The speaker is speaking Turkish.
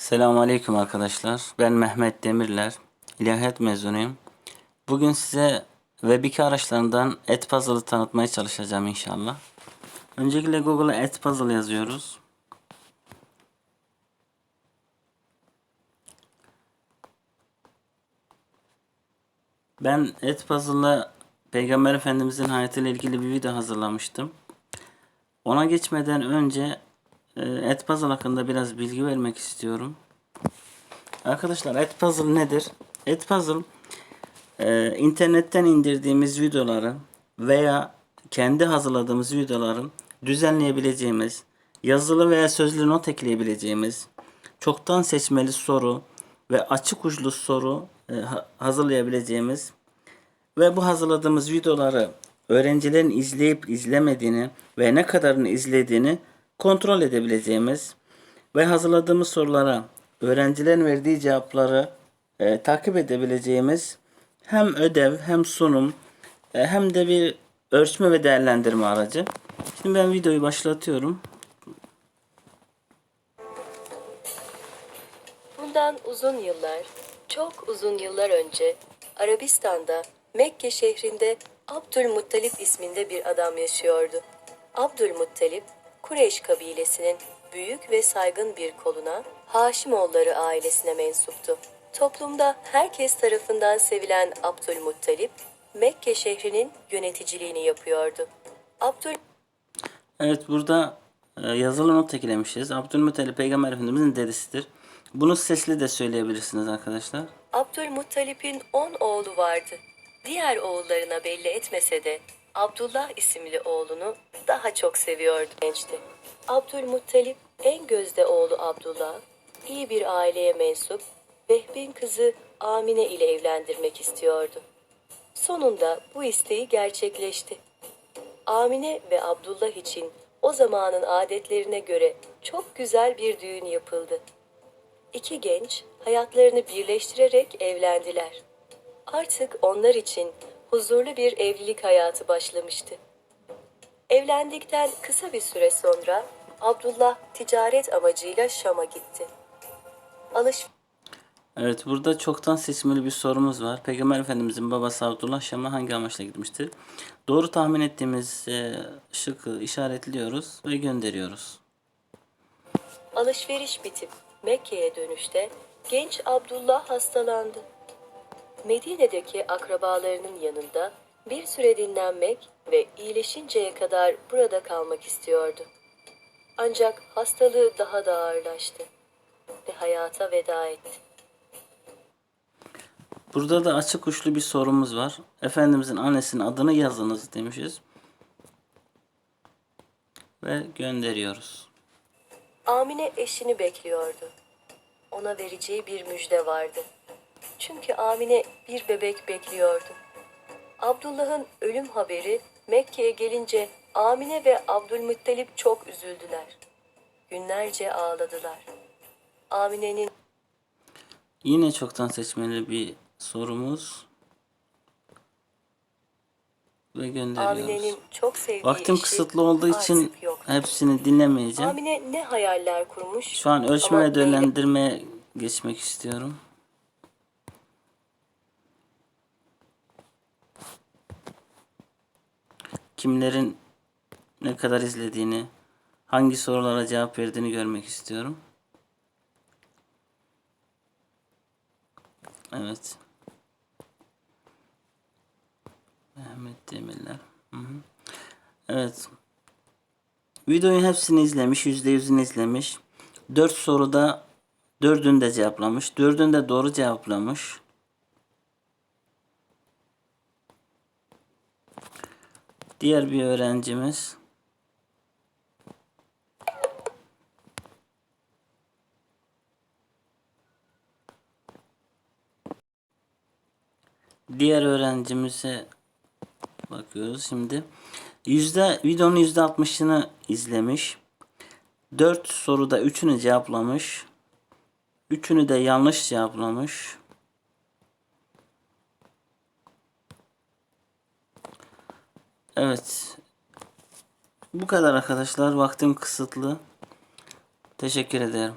Selamun Aleyküm arkadaşlar. Ben Mehmet Demirler. İlahiyat mezunuyum. Bugün size Web2 araçlarından Edpuzzle'ı tanıtmaya çalışacağım inşallah. Öncelikle Google'a Edpuzzle yazıyoruz. Ben Edpuzzle'la Peygamber Efendimizin hayatıyla ilgili bir video hazırlamıştım. Ona geçmeden önce e, Edpuzzle hakkında biraz bilgi vermek istiyorum. Arkadaşlar Edpuzzle nedir? Edpuzzle e, internetten indirdiğimiz videoları veya kendi hazırladığımız videoları düzenleyebileceğimiz, yazılı veya sözlü not ekleyebileceğimiz, çoktan seçmeli soru ve açık uçlu soru e, ha- hazırlayabileceğimiz ve bu hazırladığımız videoları öğrencilerin izleyip izlemediğini ve ne kadarını izlediğini kontrol edebileceğimiz ve hazırladığımız sorulara öğrencilerin verdiği cevapları e, takip edebileceğimiz hem ödev hem sunum e, hem de bir ölçme ve değerlendirme aracı. Şimdi ben videoyu başlatıyorum. Bundan uzun yıllar, çok uzun yıllar önce Arabistan'da Mekke şehrinde Abdülmuttalip isminde bir adam yaşıyordu. Abdülmuttalip, Kureyş kabilesinin büyük ve saygın bir koluna, Haşimoğulları ailesine mensuptu. Toplumda herkes tarafından sevilen Abdülmuttalip, Mekke şehrinin yöneticiliğini yapıyordu. Abdül Evet burada e, yazılı not eklemişiz. Abdülmuttalip Peygamber Efendimizin dedesidir. Bunu sesli de söyleyebilirsiniz arkadaşlar. Abdülmuttalip'in 10 oğlu vardı. Diğer oğullarına belli etmese de Abdullah isimli oğlunu daha çok seviyordu gençti. Abdülmuttalip en gözde oğlu Abdullah, iyi bir aileye mensup Vehbin kızı Amine ile evlendirmek istiyordu. Sonunda bu isteği gerçekleşti. Amine ve Abdullah için o zamanın adetlerine göre çok güzel bir düğün yapıldı. İki genç hayatlarını birleştirerek evlendiler. Artık onlar için huzurlu bir evlilik hayatı başlamıştı. Evlendikten kısa bir süre sonra Abdullah ticaret amacıyla Şam'a gitti. Alış Evet burada çoktan seçmeli bir sorumuz var. Peygamber Efendimizin babası Abdullah Şam'a hangi amaçla gitmiştir? Doğru tahmin ettiğimiz e, şıkkı işaretliyoruz ve gönderiyoruz. alışveriş bitip Mekke'ye dönüşte genç Abdullah hastalandı. Medine'deki akrabalarının yanında bir süre dinlenmek ve iyileşinceye kadar burada kalmak istiyordu. Ancak hastalığı daha da ağırlaştı ve hayata veda etti. Burada da açık uçlu bir sorumuz var. Efendimizin annesinin adını yazınız demişiz. Ve gönderiyoruz. Amine eşini bekliyordu. Ona vereceği bir müjde vardı. Çünkü Amine bir bebek bekliyordu. Abdullah'ın ölüm haberi Mekke'ye gelince Amine ve Abdülmuttalip çok üzüldüler. Günlerce ağladılar. Amine'nin Yine çoktan seçmeli bir sorumuz. Ve gönderiyoruz. Amine'nin çok sevdiği Vaktim eşi kısıtlı olduğu için hepsini dinlemeyeceğim. Amine ne hayaller kurmuş? Şu an ölçme ve değerlendirmeye geçmek istiyorum. Kimlerin ne kadar izlediğini, hangi sorulara cevap verdiğini görmek istiyorum. Evet. Mehmet Demirler. Evet. Videonun hepsini izlemiş, %100'ünü izlemiş. 4 soruda 4'ünü de cevaplamış. 4'ünü de doğru cevaplamış. Diğer bir öğrencimiz Diğer öğrencimize bakıyoruz şimdi. Yüzde, videonun yüzde altmışını izlemiş. 4 soruda 3'ünü cevaplamış. 3'ünü de yanlış cevaplamış. Evet. Bu kadar arkadaşlar. Vaktim kısıtlı. Teşekkür ederim.